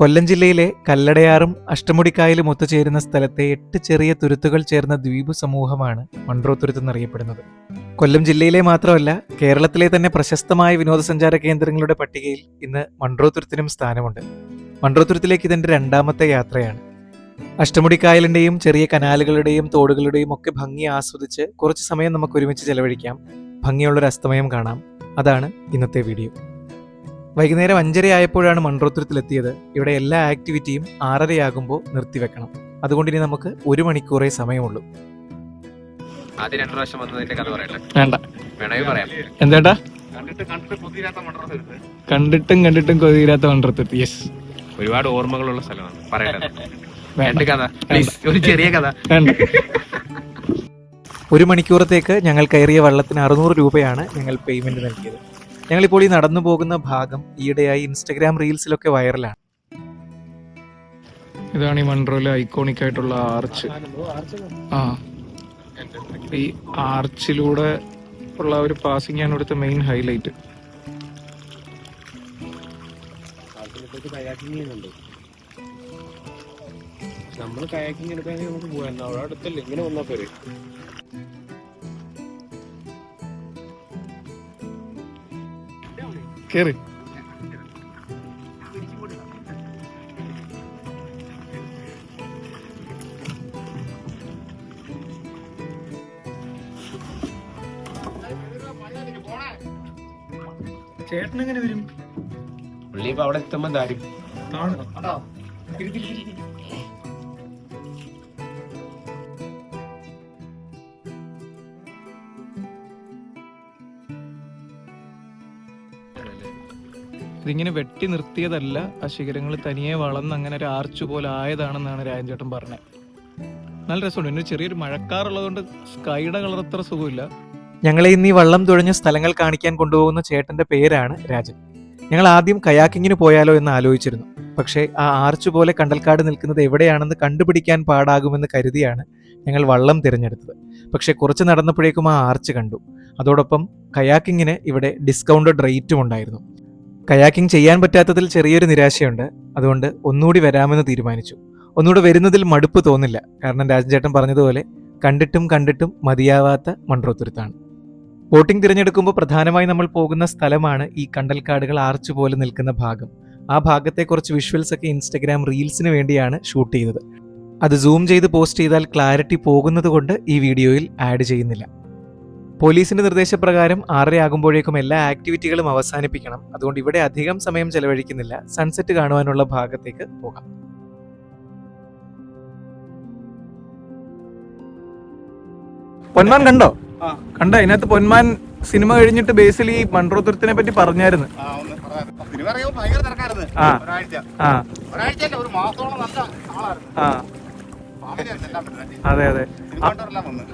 കൊല്ലം ജില്ലയിലെ കല്ലടയാറും അഷ്ടമുടിക്കായലും ഒത്തുചേരുന്ന സ്ഥലത്തെ എട്ട് ചെറിയ തുരുത്തുകൾ ചേർന്ന ദ്വീപ് സമൂഹമാണ് മൺട്രോ തുരുത്ത് എന്നറിയപ്പെടുന്നത്. കൊല്ലം ജില്ലയിലെ മാത്രമല്ല കേരളത്തിലെ തന്നെ പ്രശസ്തമായ വിനോദസഞ്ചാര കേന്ദ്രങ്ങളുടെ പട്ടികയിൽ ഇന്ന് മൺട്രോ തുരുത്തിനും സ്ഥാനമുണ്ട്. മൺട്രോ തുരുത്തിലേക്ക് ഇതിന്റെ രണ്ടാമത്തെ യാത്രയാണ്. അഷ്ടമുടിക്കായലിന്റെയും ചെറിയ കനാലുകളുടെയും തോടുകളുടെയും ഒക്കെ ഭംഗി ആസ്വദിച്ച് കുറച്ച് സമയം നമുക്ക് ഒരുമിച്ച് ചെലവഴിക്കാം. ഭംഗിയുള്ളൊരു അസ്തമയം കാണാം. അതാണ് ഇന്നത്തെ വീഡിയോ. വൈകുന്നേരം അഞ്ചര ആയപ്പോഴാണ് മൺട്രോത്തുരത്തിലെത്തിയത് ഇവിടെ എല്ലാ ആക്ടിവിറ്റിയും ആറരയാകുമ്പോൾ നിർത്തിവെക്കണം. അതുകൊണ്ട് ഇനി നമുക്ക് ഒരു മണിക്കൂറേ സമയമുള്ളൂ. ആദ്യം രണ്ടു പ്രാവശ്യം വന്നതിന്റെ കഥ പറയട്ടെ? വേണ്ട. വേണമെങ്കിൽ പറയാം. എന്താട്ടാ? കണ്ടിട്ട് കണ്ടിട്ട് കൊതിരാത്ത വണ്ടത്തെത്തി യെസ് ഒരുപാട് ഓർമ്മകളുള്ള സ്ഥലമാണ്. പറയട്ടെ രണ്ട് കഥ. പ്ലീസ് ഒരു ചെറിയ കഥ. വേണ്ട. ഒരു മണിക്കൂറത്തേക്ക് ഞങ്ങൾ കയറിയ വള്ളത്തിന് അറുന്നൂറ് രൂപയാണ് ഞങ്ങൾ പേയ്മെന്റ് നൽകിയത്. ഞങ്ങളിപ്പോൾ ഈ നടന്നു പോകുന്ന ഭാഗം ഈയിടെയായി ഇൻസ്റ്റഗ്രാം റീൽസിലൊക്കെ വൈറലാണ് ഇതാണ് ഈ മൺട്രോയിലെ ഐക്കോണിക് ആയിട്ടുള്ള ആർച്ച് ആ. ഈ ആർച്ചിലൂടെ ഉള്ള ഒരു പാസിംഗ് ആണ് ഇവിടുത്തെ മെയിൻ ഹൈലൈറ്റ് നമ്മൾ കയാക്കിങ് എടുക്കാൻ നമുക്ക് പോകാൻ അവിടെ അടുത്തല്ലേ? ഇങ്ങനെ വന്നാൽ പോരെ. കേറി. ചേട്ടൻ എങ്ങനെ വരും? പുള്ളി ഇപ്പൊ അവിടെ എത്തുമ്പോ എന്തായാലും ഇതിങ്ങനെ വെട്ടി നിർത്തിയതല്ല. ആ ശിഖരങ്ങൾ തനിയെ വളർന്ന് അങ്ങനെ ഒരു ആർച്ച് പോലെ ആയതാണെന്നാണ് രാജൻചേട്ടൻ പറഞ്ഞത്. നല്ല രസമുണ്ട്. പിന്നെ ചെറിയൊരു മഴക്കാറുള്ളതുകൊണ്ട് സ്കൈയുടെ കളർ അത്ര സുഖമില്ല. ഞങ്ങളെ ഇന്ന് ഈ വള്ളം തുഴഞ്ഞ സ്ഥലങ്ങൾ കാണിക്കാൻ കൊണ്ടുപോകുന്ന ചേട്ടന്റെ പേരാണ് രാജൻ. ഞങ്ങൾ ആദ്യം കയാക്കിങ്ങിന് പോയാലോ എന്ന് ആലോചിച്ചിരുന്നു. പക്ഷേ ആ ആർച്ച് പോലെ കണ്ടൽക്കാട് നിൽക്കുന്നത് എവിടെയാണെന്ന് കണ്ടുപിടിക്കാൻ പാടാകുമെന്ന് കരുതിയാണ് ഞങ്ങൾ വള്ളം തിരഞ്ഞെടുത്തത്. പക്ഷേ കുറച്ച് നടന്നപ്പോഴേക്കും ആ ആർച്ച് കണ്ടു. അതോടൊപ്പം കയാക്കിങ്ങിന് ഇവിടെ ഡിസ്കൗണ്ടഡ് റേറ്റും ഉണ്ടായിരുന്നു. കയാക്കിംഗ് ചെയ്യാൻ പറ്റാത്തതിൽ ചെറിയൊരു നിരാശയുണ്ട്. അതുകൊണ്ട് ഒന്നുകൂടി വരാമെന്ന് തീരുമാനിച്ചു. ഒന്നുകൂടെ വരുന്നതിൽ മടുപ്പ് തോന്നില്ല. കാരണം രാജൻചേട്ടൻ പറഞ്ഞതുപോലെ കണ്ടിട്ടും കണ്ടിട്ടും മതിയാവാത്ത മൺട്രോത്തുരുത്താണ് ബോട്ടിംഗ് തിരഞ്ഞെടുക്കുമ്പോൾ പ്രധാനമായി നമ്മൾ പോകുന്ന സ്ഥലമാണ് ഈ കണ്ടൽക്കാടുകൾ ആർച്ച് പോലെ നിൽക്കുന്ന ഭാഗം. ആ ഭാഗത്തെ കുറച്ച് വിഷ്വൽസ് ഒക്കെ ഇൻസ്റ്റഗ്രാം റീൽസിന് വേണ്ടിയാണ് ഷൂട്ട് ചെയ്തത്. അത് സൂം ചെയ്ത് പോസ്റ്റ് ചെയ്താൽ ക്ലാരിറ്റി പോകുന്നത് കൊണ്ട് ഈ വീഡിയോയിൽ ആഡ് ചെയ്യുന്നില്ല. പോലീസിന്റെ നിർദ്ദേശപ്രകാരം ആറരയാകുമ്പോഴേക്കും എല്ലാ ആക്ടിവിറ്റികളും അവസാനിപ്പിക്കണം. അതുകൊണ്ട് ഇവിടെ അധികം സമയം ചെലവഴിക്കുന്നില്ല. സൺസെറ്റ് കാണുവാനുള്ള ഭാഗത്തേക്ക് പോകാം. പൊന്മാൻ കണ്ടോ? കണ്ടോ? ഇതിനകത്ത് പൊന്മാൻ സിനിമ കഴിഞ്ഞിട്ട് ബേസിലി മൺട്രോത്തുരത്തിനെ പറ്റി പറഞ്ഞായിരുന്നു. അതെ അതെ.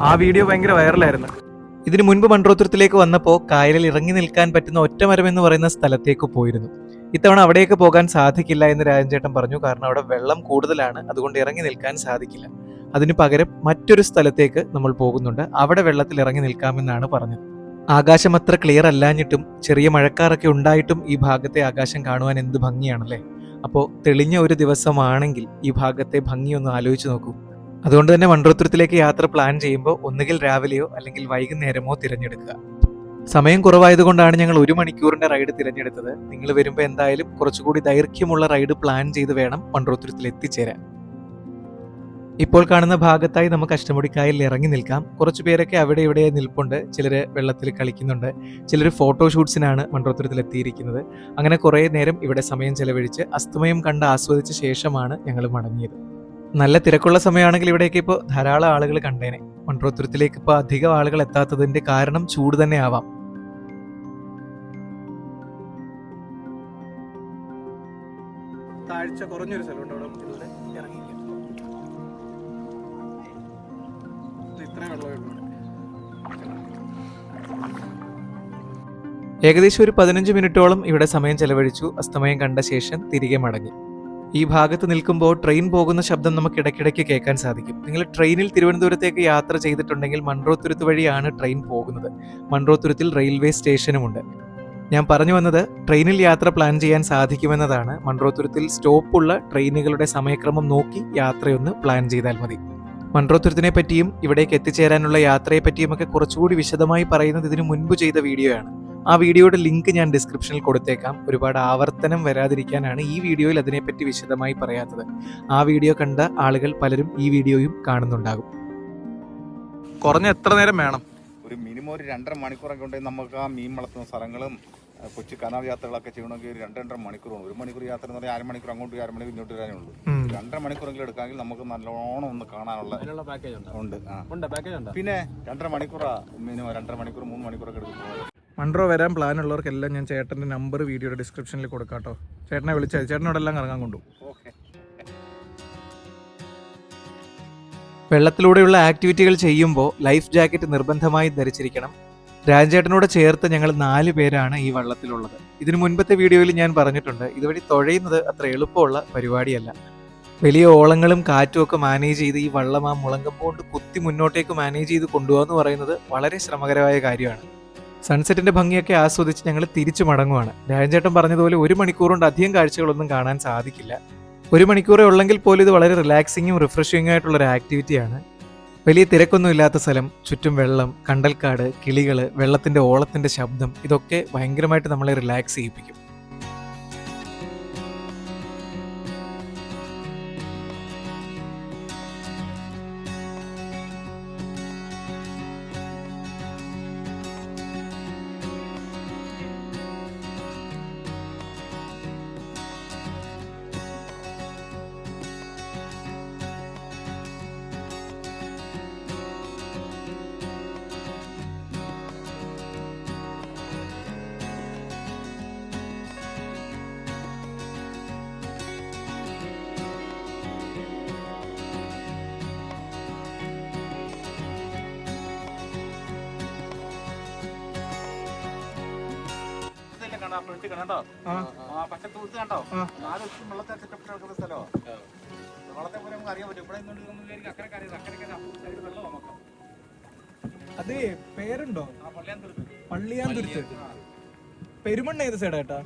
ആ വീഡിയോ ഭയങ്കര വൈറലായിരുന്നു ഇതിനു മുൻപ് മൺറോത്തുരത്തിലേക്ക് വന്നപ്പോൾ കായലിൽ ഇറങ്ങി നിൽക്കാൻ പറ്റുന്ന ഒറ്റമരം എന്ന് പറയുന്ന സ്ഥലത്തേക്ക് പോയിരുന്നു. ഇത്തവണ അവിടേക്ക് പോകാൻ സാധിക്കില്ല എന്ന് രാജൻചേട്ടൻ പറഞ്ഞു. കാരണം അവിടെ വെള്ളം കൂടുതലാണ്. അതുകൊണ്ട് ഇറങ്ങി നിൽക്കാൻ സാധിക്കില്ല. അതിനു പകരം മറ്റൊരു സ്ഥലത്തേക്ക് നമ്മൾ പോകുന്നുണ്ട്. അവിടെ വെള്ളത്തിൽ ഇറങ്ങി നിൽക്കാമെന്നാണ് പറഞ്ഞത്. ആകാശം അത്ര ക്ലിയർ അല്ലാഞ്ഞിട്ടും ചെറിയ മഴക്കാറൊക്കെ ഉണ്ടായിട്ടും ഈ ഭാഗത്തെ ആകാശം കാണുവാൻ എന്ത് ഭംഗിയാണല്ലേ? അപ്പോൾ തെളിഞ്ഞ ഒരു ദിവസമാണെങ്കിൽ ഈ ഭാഗത്തെ ഭംഗി ഒന്ന് ആലോചിച്ച് നോക്കൂ. അതുകൊണ്ട് തന്നെ മൺറോത്രത്തിലേക്ക് യാത്ര പ്ലാൻ ചെയ്യുമ്പോൾ ഒന്നുകിൽ രാവിലെയോ അല്ലെങ്കിൽ വൈകുന്നേരമോ തിരഞ്ഞെടുക്കുക. സമയം കുറവായതുകൊണ്ടാണ് ഞങ്ങൾ ഒരു മണിക്കൂറിന്റെ റൈഡ് തിരഞ്ഞെടുത്തത്. നിങ്ങൾ വരുമ്പോൾ എന്തായാലും കുറച്ചുകൂടി ദൈർഘ്യമുള്ള റൈഡ് പ്ലാൻ ചെയ്ത് വേണം മൺട്രോത്തുരത്തിൽ എത്തിച്ചേരാൻ. ഇപ്പോൾ കാണുന്ന ഭാഗത്തായി നമുക്ക് അഷ്ടമുടിക്കായലിൽ ഇറങ്ങി നിൽക്കാം. കുറച്ച് പേരൊക്കെ അവിടെ ഇവിടെ നിൽപ്പുണ്ട്. ചിലർ വെള്ളത്തിൽ കളിക്കുന്നുണ്ട്. ചിലർ ഫോട്ടോഷൂട്ട്സിനാണ് മൺറോത്രത്തിൽ എത്തിയിരിക്കുന്നത്. അങ്ങനെ കുറേ നേരം ഇവിടെ സമയം ചെലവഴിച്ച് അസ്തമയം കണ്ട് ആസ്വദിച്ച ശേഷമാണ് ഞങ്ങൾ മടങ്ങിയത്. നല്ല തിരക്കുള്ള സമയമാണെങ്കിൽ ഇവിടേക്ക് ഇപ്പോൾ ധാരാളം ആളുകൾ കണ്ടേനെ. മൺട്രോത്തുരത്തിലേക്ക് ഇപ്പോൾ അധികം ആളുകൾ എത്താത്തതിന്റെ കാരണം ചൂട് തന്നെ ആവാം താഴ്ച കുറഞ്ഞൊരു സ്ഥലമുണ്ട് അവിടെ ഇത്രയും വെള്ളമേ ഏകദേശം ഒരു പതിനഞ്ച് മിനിറ്റോളം ഇവിടെ സമയം ചെലവഴിച്ചു. അസ്തമയം കണ്ട ശേഷം തിരികെ മടങ്ങി. ഈ ഭാഗത്ത് നിൽക്കുമ്പോൾ ട്രെയിൻ പോകുന്ന ശബ്ദം നമുക്ക് ഇടയ്ക്കിടയ്ക്ക് കേൾക്കാൻ സാധിക്കും. നിങ്ങൾ ട്രെയിനിൽ തിരുവനന്തപുരത്തേക്ക് യാത്ര ചെയ്തിട്ടുണ്ടെങ്കിൽ മൺട്രോത്തുരുത്ത് വഴിയാണ് ട്രെയിൻ പോകുന്നത്. മൺട്രോത്തുരുത്തിൽ റെയിൽവേ സ്റ്റേഷനുമുണ്ട് ഞാൻ പറഞ്ഞു വന്നത് ട്രെയിനിൽ യാത്ര പ്ലാൻ ചെയ്യാൻ സാധിക്കുമെന്നതാണ്. മൺട്രോത്തുരുത്തിൽ സ്റ്റോപ്പുള്ള ട്രെയിനുകളുടെ സമയക്രമം നോക്കി യാത്രയൊന്ന് പ്ലാൻ ചെയ്താൽ മതി. മൺറോത്തുരുത്തിനെ പറ്റിയും ഇവിടേക്ക് എത്തിച്ചേരാനുള്ള യാത്രയെ പറ്റിയുമൊക്കെ കുറച്ചുകൂടി വിശദമായി പറയുന്നത് ഇതിനു മുൻപ് ചെയ്ത വീഡിയോയാണ് ആ വീഡിയോയുടെ ലിങ്ക് ഞാൻ ഡിസ്ക്രിപ്ഷനിൽ കൊടുത്തേക്കാം. ഒരുപാട് ആവർത്തനം വരാതിരിക്കാനാണ് ഈ വീഡിയോയിൽ അതിനെപ്പറ്റി വിശദമായി പറയാത്തത്. ആ വീഡിയോ കണ്ട ആളുകൾ പലരും ഈ വീഡിയോയും കാണുന്നുണ്ടാകും. കുറഞ്ഞ എത്ര നേരം വേണം? ഒരു മിനിമം ഒരു രണ്ടര മണിക്കൂറൊക്കെ ഉണ്ടെങ്കിൽ നമുക്ക് ആ മീൻ വളർത്തുന്ന സ്ഥലങ്ങളും കൊച്ചു കനാൽ യാത്രകളൊക്കെ ചെയ്യണമെങ്കിൽ ഒരു രണ്ട് രണ്ടര മണിക്കൂർ ഒരു മണിക്കൂർ യാത്ര എന്ന് പറഞ്ഞാൽ അരമണിക്കൂർ അങ്ങോട്ട് അര മണിക്കൂർ ഇങ്ങോട്ട് വരാനേ ഉള്ളൂ. രണ്ടര മണിക്കൂറെങ്കിലും എടുക്കാമെങ്കിൽ നമുക്ക് നല്ലോണം ഒന്ന് കാണാനുള്ള അതിനുള്ള പാക്കേജ് ഉണ്ടോ. ഉണ്ട്. ഉണ്ട് പാക്കേജ് ഉണ്ട്. പിന്നെ രണ്ടര മണിക്കൂറാ മിനിമം രണ്ടര മണിക്കൂർ മൂന്ന് മണിക്കൂറൊക്കെ എടുക്കുന്നത് മൺട്രോ വരാൻ പ്ലാൻ ഉള്ളവർക്കെല്ലാം ഞാൻ ചേട്ടന്റെ നമ്പർ വീഡിയോയുടെ ഡിസ്ക്രിപ്ഷനിൽ കൊടുക്കാം കേട്ടോ ചേട്ടനെ വിളിച്ചാൽ ചേട്ടനോടെ എല്ലാം കറങ്ങാൻ കൊണ്ടു ഓക്കെ. വെള്ളത്തിലൂടെയുള്ള ആക്ടിവിറ്റികൾ ചെയ്യുമ്പോൾ ലൈഫ് ജാക്കറ്റ് നിർബന്ധമായി ധരിച്ചിരിക്കണം. രാജേട്ടനോട് ചേർത്ത് ഞങ്ങൾ നാല് പേരാണ് ഈ വള്ളത്തിലുള്ളത്. ഇതിനു മുൻപത്തെ വീഡിയോയിൽ ഞാൻ പറഞ്ഞിട്ടുണ്ട്. ഇതുവഴി തുഴയുന്നത് അത്ര എളുപ്പമുള്ള പരിപാടിയല്ല. വലിയ ഓളങ്ങളും കാറ്റും ഒക്കെ മാനേജ് ചെയ്ത് ഈ വള്ളം ആ മുളങ്കം കൊണ്ട് കുത്തി മുന്നോട്ടേക്ക് മാനേജ് ചെയ്ത് കൊണ്ടുപോകാന്ന് പറയുന്നത് വളരെ ശ്രമകരമായ കാര്യമാണ്. സൺസെറ്റിന്റെ ഭംഗിയൊക്കെ ആസ്വദിച്ച് ഞങ്ങൾ തിരിച്ചു മടങ്ങുവാണ്. രാജൻചേട്ടൻ പറഞ്ഞതുപോലെ ഒരു മണിക്കൂറുകൊണ്ട് അധികം കാഴ്ചകളൊന്നും കാണാൻ സാധിക്കില്ല. ഒരു മണിക്കൂറേ ഉള്ളെങ്കിൽ പോലും ഇത് വളരെ റിലാക്സിങ്ങും റിഫ്രഷിംഗ് ആയിട്ടുള്ള ഒരു ആക്ടിവിറ്റിയാണ് വലിയ തിരക്കൊന്നും ഇല്ലാത്ത സ്ഥലം ചുറ്റും വെള്ളം കണ്ടൽക്കാട് കിളികൾ വെള്ളത്തിന്റെ ഓളത്തിന്റെ ശബ്ദം ഇതൊക്കെ ഭയങ്കരമായിട്ട് നമ്മളെ റിലാക്സ് ചെയ്യിപ്പിക്കും. അതെ പേരുണ്ടോ? പള്ളിയാന്തുരുത്ത് പെരുമണ്ണ ഏത് സൈഡായിട്ടാ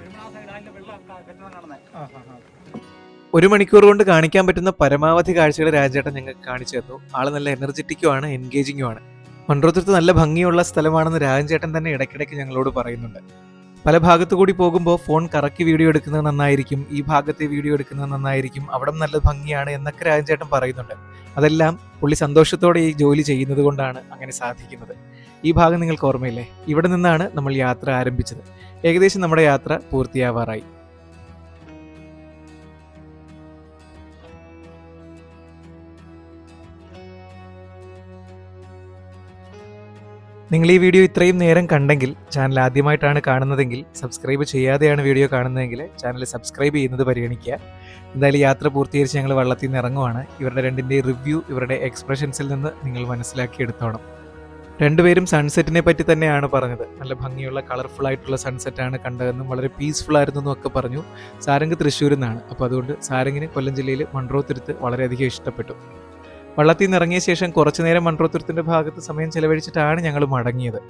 ഒരു മണിക്കൂർ കൊണ്ട് കാണിക്കാൻ പറ്റുന്ന പരമാവധി കാഴ്ചകൾ രാജേട്ടൻ ഞങ്ങൾക്ക് കാണിച്ചു തന്നു. ആൾ നല്ല എനർജറ്റിക്കും ആണ് എൻഗേജിങ്ങും ആണ്. മൺട്രോത്തുരുത്ത് നല്ല ഭംഗിയുള്ള സ്ഥലമാണെന്ന് രാജൻ ചേട്ടൻ തന്നെ ഇടയ്ക്കിടയ്ക്ക് ഞങ്ങളോട് പറയുന്നുണ്ട്. പല ഭാഗത്തു കൂടി പോകുമ്പോൾ ഫോൺ കറക്കി വീഡിയോ എടുക്കുന്നത് നന്നായിരിക്കും ഈ ഭാഗത്തെ വീഡിയോ എടുക്കുന്നത് നന്നായിരിക്കും അവിടെ നല്ല ഭംഗിയാണ് എന്നൊക്കെ രാജൻചേട്ടൻ പറയുന്നുണ്ട്. അതെല്ലാം പുള്ളി സന്തോഷത്തോടെ ഈ ജോലി ചെയ്യുന്നത് കൊണ്ടാണ് അങ്ങനെ സാധിക്കുന്നത്. ഈ ഭാഗം നിങ്ങൾക്ക് ഓർമ്മയില്ലേ? ഇവിടെ നിന്നാണ് നമ്മൾ യാത്ര ആരംഭിച്ചത്. ഏകദേശം നമ്മുടെ യാത്ര പൂർത്തിയാവാറായി. നിങ്ങൾ ഈ വീഡിയോ ഇത്രയും നേരം കണ്ടെങ്കിൽ ചാനൽ ആദ്യമായിട്ടാണ് കാണുന്നതെങ്കിൽ സബ്സ്ക്രൈബ് ചെയ്യാതെയാണ് വീഡിയോ കാണുന്നതെങ്കിൽ ചാനൽ സബ്സ്ക്രൈബ് ചെയ്യുന്നത് പരിഗണിക്കുക. എന്തായാലും യാത്ര പൂർത്തീകരിച്ച് ഞങ്ങൾ വള്ളത്തിൽ നിന്ന് ഇറങ്ങുവാണ്. ഇവരുടെ രണ്ടിന്റെ റിവ്യൂ ഇവരുടെ എക്സ്പ്രഷൻസിൽ നിന്ന് നിങ്ങൾ മനസ്സിലാക്കി എടുത്തോണം. രണ്ടുപേരും സൺസെറ്റിനെ പറ്റി തന്നെയാണ് പറഞ്ഞത്. നല്ല ഭംഗിയുള്ള കളർഫുൾ ആയിട്ടുള്ള സൺസെറ്റാണ് കണ്ടതെന്നും വളരെ പീസ്ഫുൾ ആയിരുന്നു എന്നൊക്കെ പറഞ്ഞു സാരംഗ് തൃശ്ശൂരിൽ നിന്നാണ്. അപ്പോൾ അതുകൊണ്ട് സാരംഗിന് കൊല്ലം ജില്ലയിൽ മൺട്രോത്തുരുത്ത് വളരെയധികം ഇഷ്ടപ്പെട്ടു. വള്ളത്തിൽ നിന്ന് ഇറങ്ങിയ ശേഷം കുറച്ചു നേരം മൺട്രോത്തുരത്തിന്റെ ഭാഗത്ത് സമയം ചെലവഴിച്ചിട്ടാണ് ഞങ്ങൾ മടങ്ങിയത്.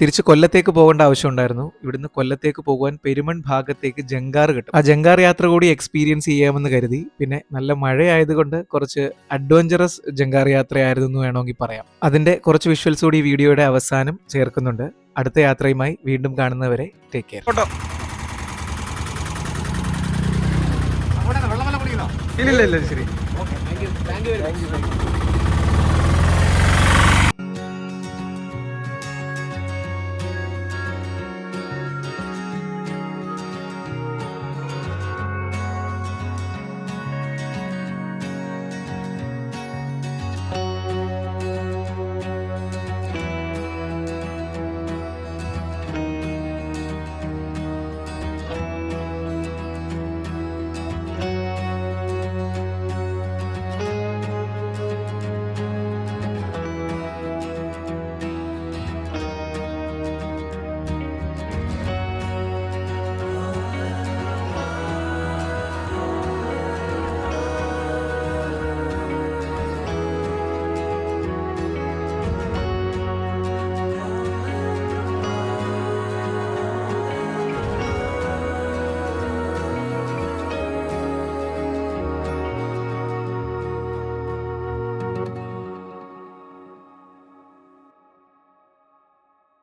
തിരിച്ച് കൊല്ലത്തേക്ക് പോകേണ്ട ആവശ്യമുണ്ടായിരുന്നു. ഇവിടുന്ന് കൊല്ലത്തേക്ക് പോകുവാൻ പെരുമൺ ഭാഗത്തേക്ക് ജങ്കാർ കിട്ടും. ആ ജങ്കാർ യാത്ര കൂടി എക്സ്പീരിയൻസ് ചെയ്യാമെന്ന് കരുതി. പിന്നെ നല്ല മഴയായതുകൊണ്ട് കുറച്ച് അഡ്വഞ്ചറസ് ജങ്കാർ യാത്രയായിരുന്നു എന്ന് വേണമെങ്കിൽ പറയാം. അതിന്റെ കുറച്ച് വിഷ്വൽസ് കൂടി വീഡിയോയുടെ അവസാനം ചേർക്കുന്നുണ്ട്. അടുത്ത യാത്രയുമായി വീണ്ടും കാണുന്നവരെ ടേക്ക് കെയർ ഇല്ല ഇല്ല ശരി. Thank you thank you very much